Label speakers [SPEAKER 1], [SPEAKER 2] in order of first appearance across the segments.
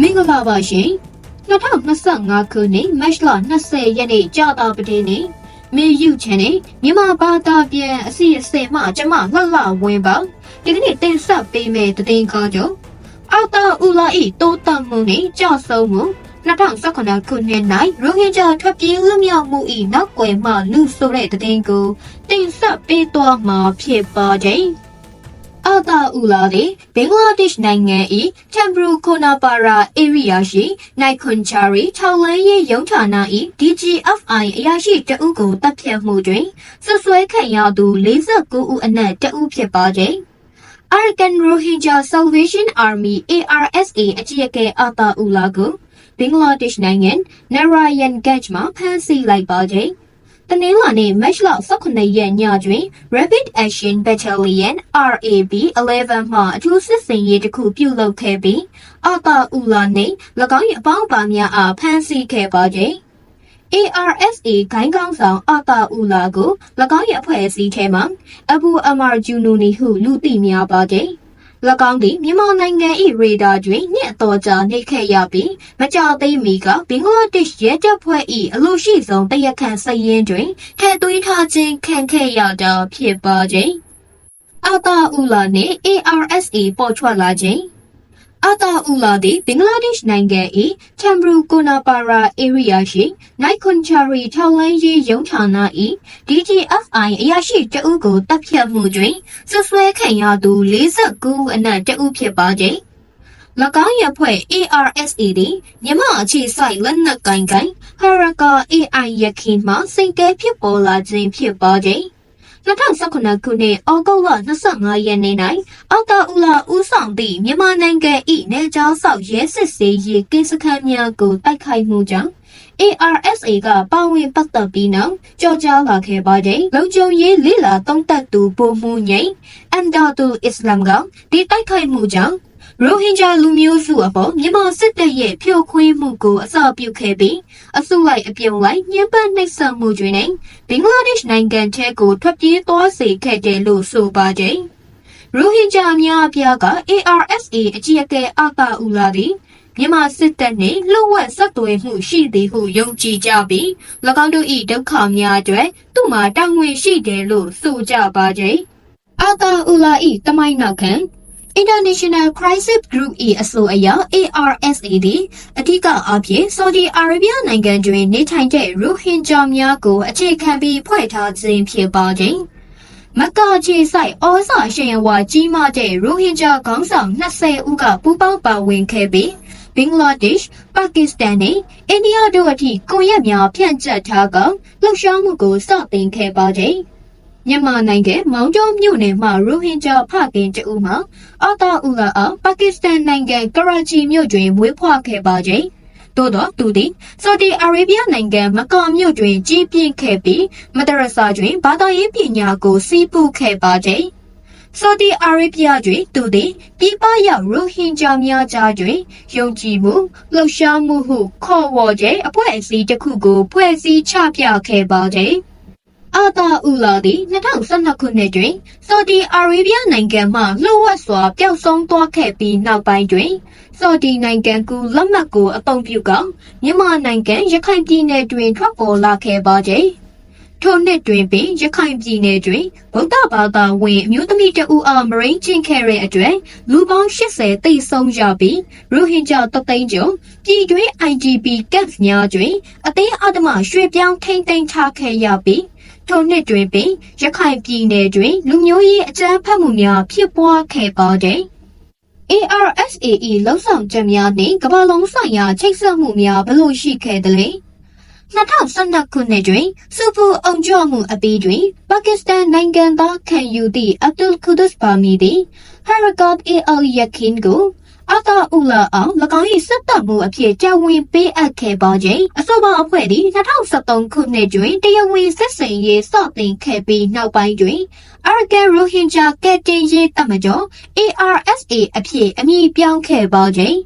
[SPEAKER 1] မင်္ဂလာပါရှင်2025ခုနှစ်မတ်လ20ရက်နေ့ကြာတာပတေးနေ့မေယူချန်နဲ့မြန်မာဘာသာပြန်အစီအစဉ်မှကျမလှလှဝင်းပါဒီကနေ့တင်ဆက်ပေးမယ့်သတင်းကားကြောင့်အောက်တာဦးလာဤတိုးတက်မှုနဲ့ကြောက်ဆုံးမှု2019ခုနှစ်၌ရိုဟင်ဂျာထွက်ပြေးလွတ်မြောက်မှု၏နောက်ွယ်မှလူဆိုတဲ့သတင်းကိုတင်ဆက်ပေးသွားမှာဖြစ်ပါခြင်း အာတာအူလာသည်ဘင်္ဂလားဒေ့ရှ်နိုင်ငံ၏ချမ်ဘရူခိုနာပါရာဧရိယာရှိနိုင်ခွန်ချာရီထောက်လန်းရေးရုံးဌာန၏ DGFI အရာရှိတအုပ်ကိုတပ်ဖြတ်မှုတွင်ဆွဆွဲခံရသူ49ဦးအနက်တအုပ်ဖြစ်ပါခြင်း Arakan Rohingya Salvation Army ARSA အကြီးအကဲအာတာအူလာကိုဘင်္ဂလားဒေ့ရှ်နိုင်ငံနရာယန်ဂတ်မှာဖမ်းဆီးလိုက်ပါခြင်း တနင်္လာနေ့မတ်လ18ရက်ညတွင် Rapid Action Battalion RAB 11မှအထူးစစ်စင်ရေးတစ်ခုပြုလုပ်ခဲ့ပြီးအာတာအူလာနှင့်၎င်း၏အပေါင်းပါများအားဖမ်းဆီးခဲ့ပါခြင်း ARSA ဂိုင်းကောင်းဆောင်အာတာအူလာကို၎င်း၏အဖွဲ့အစည်းထဲမှအဘူအမာဂျူနိုနီဟုလူသိများပါခြင်း၎ င်းသည်မြန်မာနိုင်ငံ၏ရေဒါတွင်နှစ်အတော်ကြာနေခဲ့ရပြီးမကြာသေးမီကဘင်္ဂလားဒေ့ရှ်ရဲတပ်ဖွဲ့၏အလို့ရှိဆုံးတရခန့်စည်ရင်တွင်ထည့်သွင်းထားခြင်းခံခဲ့ရတာဖြစ်ပါခြင်းအာတာအူလာနှင့် ARSA ပေါ်ထွက်လာခြင်း အာတာအူလာသည်ဘင်္ဂလားဒေ့ရှ်နိုင်ငံ၏ချမ်ဘရူကိုနာပါရာဧရိယာရှိနိုင်ခွန်ချာရီထောက်လန်းရေးရုံးဌာန၏ DGFI အရာရှိတအုပ်ကိုတပ်ဖြတ်မှုတွင်ဆွဆွဲခံရသူ49ဦးအနက်တအုပ်ဖြစ်ပါခြင်း၎င်းရဖွဲ့ ARSA သည်မြန်မာအခြေစိုက်လက်နက်ကင်ကိုင်ဟာရကာ AI ရခင်မှစိတ်ကဲဖြစ်ပေါ်လာခြင်းဖြစ်ပါခြင်း 2019ခုနှစ်ဩဂုတ်လ25ရက်နေ့၌အောက်တာဦးလာဦးဆောင်သည့်မြန်မာနိုင်ငံ၏နေကြားဆောက်ရဲစစ်စေးရေးကိစ္စခန်းများကိုတိုက်ခိုက်မှုကြောင့် ARSA ကပါဝင်ပတ်သက်ပြီးနောက်ကြော်ကြားလာခဲ့ပါတဲ့လုံခြုံရေးလေးလာတုံးတက်သူပုံမှုငိမ့်အန်ဒါတူအစ္စလမ်ကဒီတိုက်ခိုက်မှုကြောင့် ရိုဟင်ဂျာလူမျိုးစုအပေါ်မြန်မာစစ်တပ်ရဲ့ဖြိုခွင်းမှုကိုအစပြုခဲ့ပြီးအစုလိုက်အပြုံလိုက်ညှဉ်းပန်းနှိပ်စက်မှုတွေနဲ့ဘင်္ဂလားဒေ့ရှ်နိုင်ငံထဲကိုထွက်ပြေးသွားစေခဲ့တယ်လို့ဆိုပါကြတယ်။ရိုဟင်ဂျာများအပြားက ARSA အကြီးအကဲအာတာဦးလာသည်မြန်မာစစ်တပ်နှင့်လှုပ်ဝက်ဆက်သွယ်မှုရှိသည်ဟုယုံကြည်ကြပြီး၎င်းတို့၏ဒုက္ခများအတွက်သူ့မှာတာဝန်ရှိတယ်လို့ဆိုကြပါကြတယ်။အာတာဦးလာ၏တမိုင်းနောက်ခံ International Crisis Group ၏အဆိုအရ ARSA သည်အထူးအားဖြင့် Saudi Arabia နိုင်ငံတွင်နေထိုင်တဲ့ရိုဟင်ဂျာများကိုအခြေခံပြီးဖွဲ့ထားခြင်းဖြစ်ပါခြင်းမက္ကာခြေဆိုင်ဩဇာရှင်ယဝါကြီးမားတဲ့ရိုဟင်ဂျာခေါင်းဆောင်20ဦးကပူးပေါင်းပါဝင်ခဲ့ပြီးဘင်္ဂလားဒေ့ရှ်၊ပါကစ္စတန်နဲ့အိန္ဒိယတို့အထိကွန်ရက်များဖြန့်ကျက်ထားကလှုပ်ရှားမှုကိုစတင်ခဲ့ပါခြင်း မြန်မာနိုင်ငံမောင်ကျော်မြို့နယ်မှာရိုဟင်ဂျာဖခင်တဦးမှာအာတာအူလာအားပါကစ္စတန်နိုင်ငံကရာချီမြို့တွင်မွေးဖွားခဲ့ပါခြင်းသို့တော့သူသည်ဆော်ဒီအာရေဗျနိုင်ငံမကာမြို့တွင်ကြီးပြင်းခဲ့ပြီးမဒရဆာတွင်ဘာသာရေးပညာကိုစီးပူးခဲ့ပါခြင်းဆော်ဒီအာရေဗျတွင်သူသည်ပြည်ပရောက်ရိုဟင်ဂျာများကြားတွင်ယုံကြည်မှုလှုပ်ရှားမှုဟုခေါ်ဝေါ်ခြင်းအဖွဲ့အစည်းတစ်ခုကိုဖွဲ့စည်းချပြခဲ့ပါခြင်း အာတာအူလာသည်2012ခုနှစ်တွင်ဆော်ဒီအာရေဗျနိုင်ငံမှလှုပ်ဝက်စွာပျောက်ဆုံးသွားခဲ့ပြီးနောက်ပိုင်းတွင်ဆော်ဒီနိုင်ငံကူလက်မှတ်ကိုအသုံးပြုကမြန်မာနိုင်ငံရခိုင်ပြည်နယ်တွင်ထွက်ပေါ်လာခဲ့ပါသည်ထိုနှစ်တွင်ပင်ရခိုင်ပြည်နယ်တွင်ဗုဒ္ဓဘာသာဝင်အမျိုးသမီးတဦးအားမရိန်ချင်းခဲ့တဲ့အတွက်လူပေါင်း80တိတ်ဆုံးရပြီးရိုဟင်ဂျာတသိန်းကျော်ပြည်တွင်း IDP camp များတွင်အသေးအဓမ္မရွှေ့ပြောင်းထိမ့်သိမ်းထားခဲ့ရပြီး ထိုနှစ်တွင်ပင်ရခိုင်ပြည်နယ်တွင်လူမျိုးရေးအကြမ်းဖက်မှုများဖြစ်ပွားခဲ့ပါသည် ARSAE လုံဆောင်ချက်များနှင့်ကမ္ဘာလုံးဆိုင်ရာချိတ်ဆက်မှုများဘလို့ရှိခဲ့သလဲ2012ခုနှစ်တွင်စူပူအောင်ကျော်မှုအပြီးတွင်ပါကစ္စတန်နိုင်ငံသားခံယူသည့်အဗ်ဒุลကူဒတ်ဘာမီသည်ဟာရဂတ်အအလ်ယခင်ကို အတာအူလာအောင်၎င်း၏စစ်တပ်မှုအဖြစ်တာဝန်ပေးအပ်ခဲ့ပါခြင်းအဆိုပါအဖွဲ့သည်2013ခုနှစ်တွင်တရားဝင်စစ်စင်ရေးစတင်ခဲ့ပြီးနောက်ပိုင်းတွင်အာဂန်ရိုဟင်ဂျာကက်တင်ရေးတပ်မတော် ARSA အဖြစ်အမည်ပြောင်းခဲ့ပါခြင်း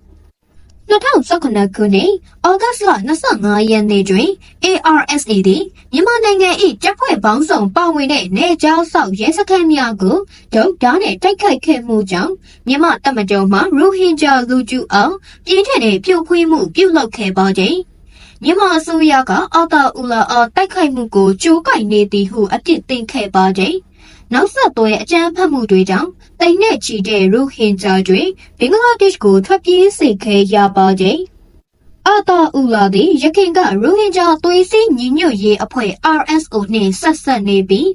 [SPEAKER 1] 2019ခုနှစ်ဩဂတ်လ25ရက်နေ့တွင် ARSA သည် မြန်မာနိုင်ငံ၏တပ်ဖွဲ့ပေါင်းစုံပါဝင်တဲ့နေကြောင်းဆောက်ရဲစခန်းများကိုဒုတ်ဓာတ်နဲ့တိုက်ခိုက်ခဲ့မှုကြောင့်မြန်မာတပ်မတော်မှရိုဟင်ဂျာလူကျူအောင်ပြင်းထန်တဲ့ပြိုခွင်းမှုပြုလုပ်ခဲ့ပါခြင်းမြန်မာအစိုးရကအာတာအူလာအားတိုက်ခိုက်မှုကိုကြိုးကိုင်နေသည်ဟုအပြစ်တင်ခဲ့ပါခြင်းနောက်ဆက်တွဲအကြမ်းဖက်မှုတွေကြောင့်တိမ်နဲ့ချီတဲ့ရိုဟင်ဂျာတွေဘင်္ဂလားဒေ့ရှ်ကိုထွက်ပြေးစေခဲ့ရပါခြင်း အာတာအူလာသည်ရခိုင်ကရိုဟင်ဂျာသွေးစည်းညီညွတ်ရေးအဖွဲ့ RSO နှင့်ဆက်ဆက်နေပြီး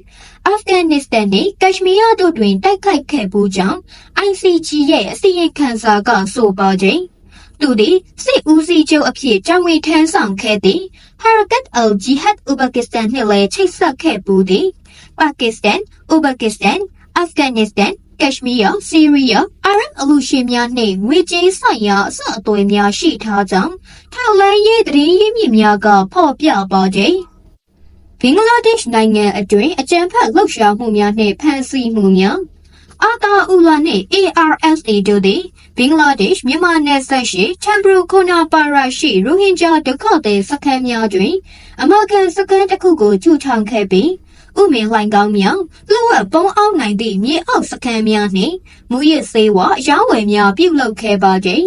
[SPEAKER 1] အာဖဂန်နစ္စတန်နှင့်ကက်ရှမီးယားတို့တွင်တိုက်ခိုက်ခဲ့မှုကြောင့် ICG ရဲ့အစီရင်ခံစာကဆိုပါခြင်းသူသည်စစ်ဦးစီးချုပ်အဖြစ်ကြောင်းဝင်ထမ်းဆောင်ခဲ့သည့် Harakat al-Jihad Uzbekistan နှင့်လည်းချိတ်ဆက်ခဲ့ပူသည်ပါကစ္စတန်ဥဘကစ္စတန်အာဖဂန်နစ္စတန် ကက်ရှမီးယားဆီးရီးယားအာရဗ်အလူရှင်များနှင့်ငွေကြေးဆိုင်ရာအစအသွေးများရှိထားကြောင်းထောက်လန်းရေးသတင်းရင်းမြစ်များကဖော်ပြပါခြင်းဘင်္ဂလားဒေ့ရှ်နိုင်ငံအတွင်းအကြမ်းဖက်လှုပ်ရှားမှုများနှင့်ဖမ်းဆီးမှုများအာတာအူလာနှင့် ARSA တို့သည်ဘင်္ဂလားဒေ့ရှ်မြန်မာနယ်စပ်ရှိချမ်ဘရူခိုနာပါရာရှိရိုဟင်ဂျာဒုက္ခသည်စခန်းများတွင်အမကန်စခန်းတစ်ခုကိုကျူထောင်ခဲ့ပြီး ဥမင်လှိုင်ကောင်းမြောင်လှုပ်ဝက်ပုံအောင်နိုင်သည့်မြေအောက်စခန်းများနှင့်မူရစ်စေဝါရောင်းဝယ်များပြုလုပ်ခဲ့ပါခြင်း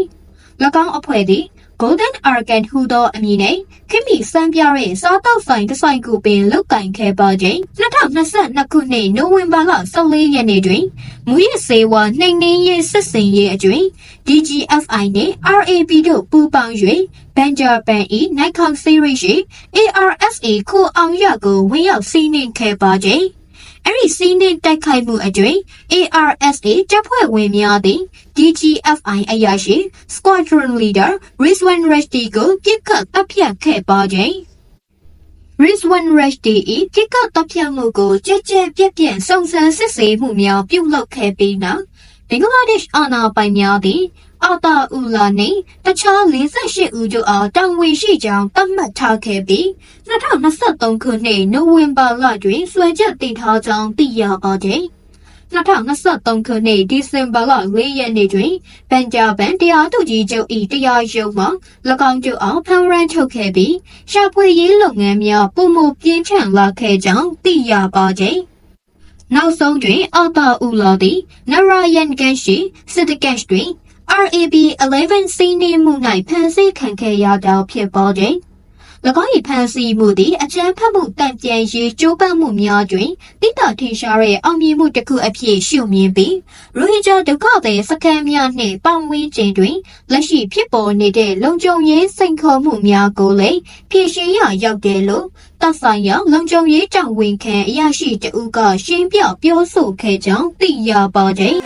[SPEAKER 1] ၎င်းအဖွဲ့သည် Golden Argan ဟူသောအမည်နဲ့ခိမိစံပြရဲ့စားတောက်ဆိုင်တစ်ဆိုင်ကိုပင်လုတ်ကင်ခဲ့ပါခြင်း2022ခုနှစ်နိုဝင်ဘာလ14ရက်နေ့တွင်မူရစ်စေဝါနှိမ်နင်းရေးစစ်စင်ရေးအတွင် DGFI နှင့် RAB တို့ပူးပေါင်း၍ Banjar Ban ၏နိုင်ခေါင်စီရီရှိ ARSA ခိုအောင်ရကိုဝင်ရောက်စီးနင်းခဲ့ပါခြင်း အဲ့ဒီစီးနှင်းတိုက်ခိုက်မှုအတွင် ARSA တပ်ဖွဲ့ဝင်များသည် DGFI အရာရှိ Squadron Leader Rizwan Rashdi ကိုပြစ်ခတ်တပ်ဖြတ်ခဲ့ပါခြင်း Rizwan Rashdi ၏ပြစ်ခတ်တပ်ဖြတ်မှုကိုကြက်ကြက်ပြက်ပြက်စုံစမ်းစစ်ဆေးမှုများပြုလုပ်ခဲ့ပြီးနောက်ဘင်္ဂလားဒေ့ရှ်အာဏာပိုင်များသည် အာတာအူလာနှင့်တခြား48ဦးတို့အားတာဝန်ရှိကြောင်းသတ်မှတ်ထားခဲ့ပြီး2023ခုနှစ်နိုဝင်ဘာလတွင်ဆွဲချက်တင်ထားကြောင်းသိရပါသည်2023ခုနှစ်ဒီဇင်ဘာလ4ရက်နေ့တွင်ပန်ဂျာဘန်တရားသူကြီးချုပ်၏တရားရုံးမှ၎င်းတို့အားဖမ်းရမ်းထုတ်ခဲ့ပြီးရှာဖွေရေးလုပ်ငန်းများပုံမပြင်းထန်လာခဲ့ကြောင်းသိရပါသည်နောက်ဆုံးတွင်အော်တာအူလာသည်နရာယန်ကန်ရှိစစ်တကန်တွင် RAB 11စီးနေမှု၌ဖန်ဆီးခံခဲ့ရတာဖြစ်ပါသည်၎င်း၏ဖန်ဆီးမှုသည်အကြမ်းဖက်မှုတံပြန်ရေးကြိုးပမ်းမှုများတွင်တိတထင်ရှားတဲ့အောင်မြင်မှုတစ်ခုအဖြစ်ရှုမြင်ပြီးရိုဟင်ဂျာဒုက္ခသည်စခန်းများနှင့်ပတ်ဝန်းကျင်တွင်လက်ရှိဖြစ်ပေါ်နေတဲ့လုံခြုံရေးစိန်ခေါ်မှုများကိုလည်းဖြေရှင်းရရောက်တယ်လို့တပ်ဆိုင်ရာလုံခြုံရေးတောင်ဝန်ခံအရာရှိတဦးကရှင်းပြပြောဆိုခဲ့ကြောင်းသိရပါသည်